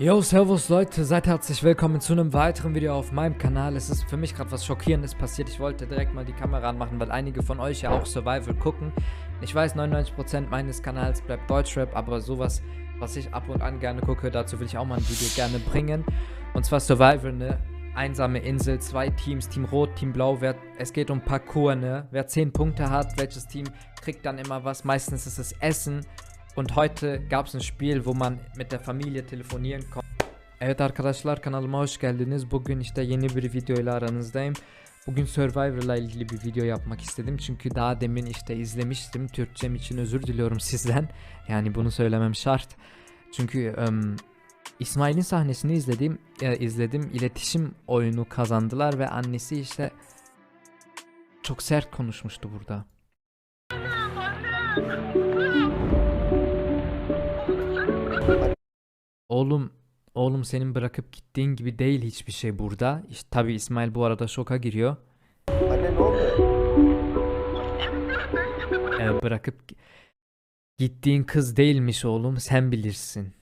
Yo, servus Leute, seid herzlich willkommen zu einem weiteren Video auf meinem Kanal. Es ist für mich gerade was Schockierendes passiert. Ich wollte direkt mal die Kamera anmachen, weil einige von euch ja auch Survival gucken. Ich weiß, 99% meines Kanals bleibt Deutschrap, aber sowas, was ich ab und an gerne gucke, dazu will ich auch mal ein Video gerne bringen. Und zwar Survival, ne? Einsame Insel, zwei Teams, Team Rot, Team Blau. Wer, es geht um Parcours, ne? Wer 10 Punkte hat, welches Team kriegt dann immer was. Meistens ist es Essen. Und heute gab es ein Spiel, wo man mit der Familie telefonieren konnte. Evet arkadaşlar kanalıma hoş geldiniz. Bugün işte yeni bir video ile aranızdayım. Bugün Survivor ile ilgili bir video yapmak istedim. Çünkü daha demin işte izlemiştim. Türkçem için özür diliyorum sizden. Yani bunu söylemem şart. Çünkü em, İsmail'in sahnesini izledim. e, izledim. İletişim oyunu kazandılar ve annesi işte çok sert konuşmuştu burada. Oğlum, oğlum senin bırakıp gittiğin gibi değil hiçbir şey burada. İşte tabii İsmail bu arada şoka giriyor. Anne ne oldu? Ee, bırakıp gi- gittiğin kız değilmiş oğlum, sen bilirsin.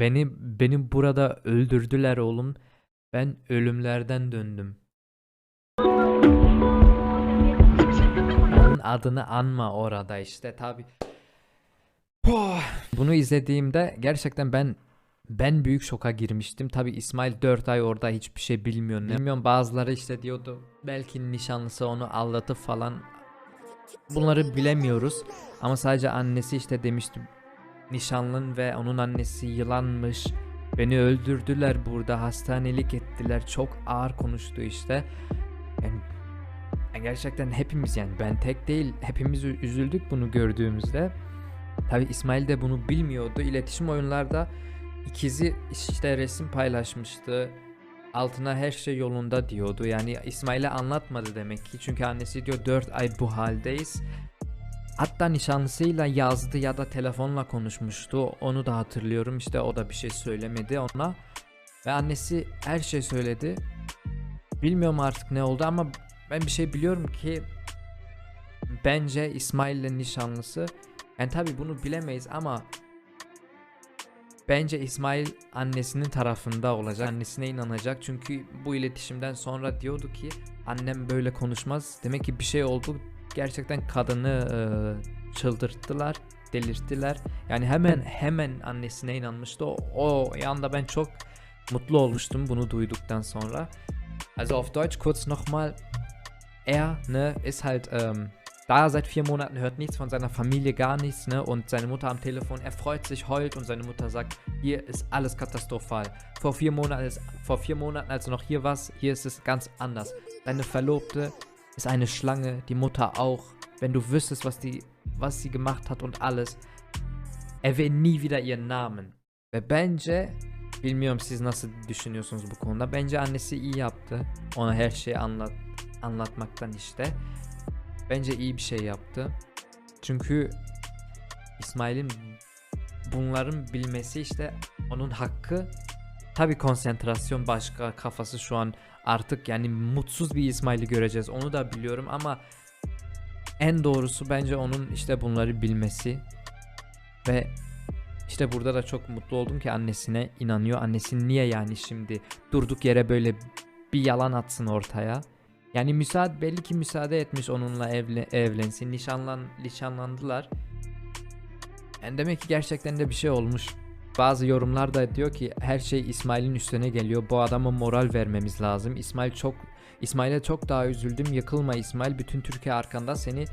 Beni beni burada öldürdüler oğlum. Ben ölümlerden döndüm. Adını anma orada işte tabi. Bunu izlediğimde gerçekten ben ben büyük şoka girmiştim. Tabi İsmail 4 ay orada hiçbir şey bilmiyor. Ne bilmiyorum bazıları işte diyordu belki nişanlısı onu aldatıp falan. Bunları bilemiyoruz. Ama sadece annesi işte demişti nişanlın ve onun annesi yılanmış. Beni öldürdüler burada hastanelik ettiler. Çok ağır konuştu işte. Yani, yani gerçekten hepimiz yani ben tek değil hepimiz üzüldük bunu gördüğümüzde. Tabi İsmail de bunu bilmiyordu. İletişim oyunlarda ikizi işte resim paylaşmıştı. Altına her şey yolunda diyordu. Yani İsmail'e anlatmadı demek ki. Çünkü annesi diyor 4 ay bu haldeyiz. Hatta nişanlısıyla yazdı ya da telefonla konuşmuştu. Onu da hatırlıyorum. İşte o da bir şey söylemedi ona. Ve annesi her şey söyledi. Bilmiyorum artık ne oldu ama ben bir şey biliyorum ki bence İsmail'le nişanlısı yani tabi bunu bilemeyiz ama bence İsmail annesinin tarafında olacak. Annesine inanacak. Çünkü bu iletişimden sonra diyordu ki annem böyle konuşmaz. Demek ki bir şey oldu. Gerçekten kadını e, çıldırttılar, delirttiler. Yani hemen hemen annesine inanmıştı. O, o yanda ben çok mutlu olmuştum bunu duyduktan sonra. Also auf Deutsch kurz nochmal. Er ne, ist halt ähm, da seit vier Monaten, hört nichts von seiner Familie, gar nichts, ne? Und seine Mutter am Telefon, er freut sich, heult und seine Mutter sagt, hier ist alles katastrophal. Vor vier Monaten, ist, vor vier Monaten, als du noch hier warst, hier ist es ganz anders. Deine Verlobte ist eine Schlange, die Mutter auch. Wenn du wüsstest, was die, was sie gemacht hat und alles, erwähne nie wieder ihren Namen. Ve bence bilmiyorum siz nasıl düşünüyorsunuz bu konuda. Bence annesi iyi yaptı. Ona her şeyi anlat anlatmaktan işte. Bence iyi bir şey yaptı. Çünkü İsmail'in bunların bilmesi işte onun hakkı. Tabi konsantrasyon başka kafası şu an artık yani mutsuz bir İsmail'i göreceğiz onu da biliyorum ama en doğrusu bence onun işte bunları bilmesi ve işte burada da çok mutlu oldum ki annesine inanıyor. Annesi niye yani şimdi durduk yere böyle bir yalan atsın ortaya. Yani müsaade belli ki müsaade etmiş onunla evle, evlensin. Nişanlan nişanlandılar. Yani demek ki gerçekten de bir şey olmuş. Bazı yorumlar da diyor ki her şey İsmail'in üstüne geliyor. Bu adama moral vermemiz lazım. İsmail çok İsmail'e çok daha üzüldüm. Yıkılma İsmail. Bütün Türkiye arkanda seni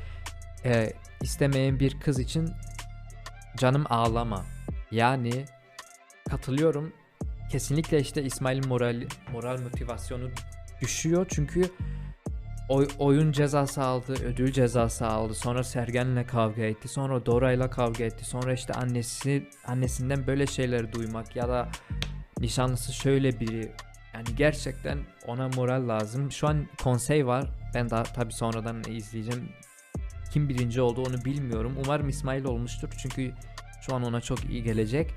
e, istemeyen bir kız için canım ağlama. Yani katılıyorum. Kesinlikle işte İsmail'in moral moral motivasyonu düşüyor çünkü oy- oyun cezası aldı, ödül cezası aldı. Sonra Sergen'le kavga etti. Sonra Dora'yla kavga etti. Sonra işte annesi annesinden böyle şeyleri duymak ya da nişanlısı şöyle biri. Yani gerçekten ona moral lazım. Şu an konsey var. Ben daha tabi sonradan izleyeceğim. Kim birinci oldu onu bilmiyorum. Umarım İsmail olmuştur. Çünkü şu an ona çok iyi gelecek.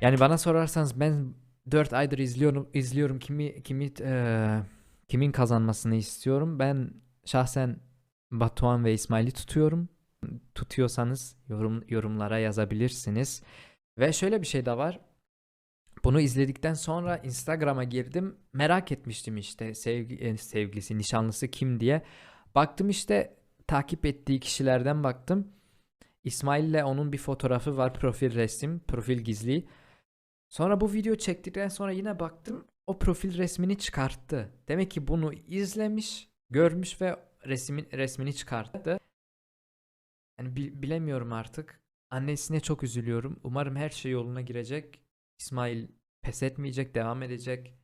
Yani bana sorarsanız ben 4 aydır izliyorum izliyorum kimi kimi eee, kimin kazanmasını istiyorum. Ben şahsen Batuhan ve İsmail'i tutuyorum. tutuyorsanız yorum yorumlara yazabilirsiniz. Ve şöyle bir şey de var. Bunu izledikten sonra Instagram'a girdim. Merak etmiştim işte sevgi, e, sevgilisi, nişanlısı kim diye. Baktım işte takip ettiği kişilerden baktım. İsmail ile onun bir fotoğrafı var profil resim, profil gizli. Sonra bu video çektikten sonra yine baktım o profil resmini çıkarttı. Demek ki bunu izlemiş, görmüş ve resmin resmini çıkarttı. Yani bi- bilemiyorum artık. Annesine çok üzülüyorum. Umarım her şey yoluna girecek. İsmail pes etmeyecek, devam edecek.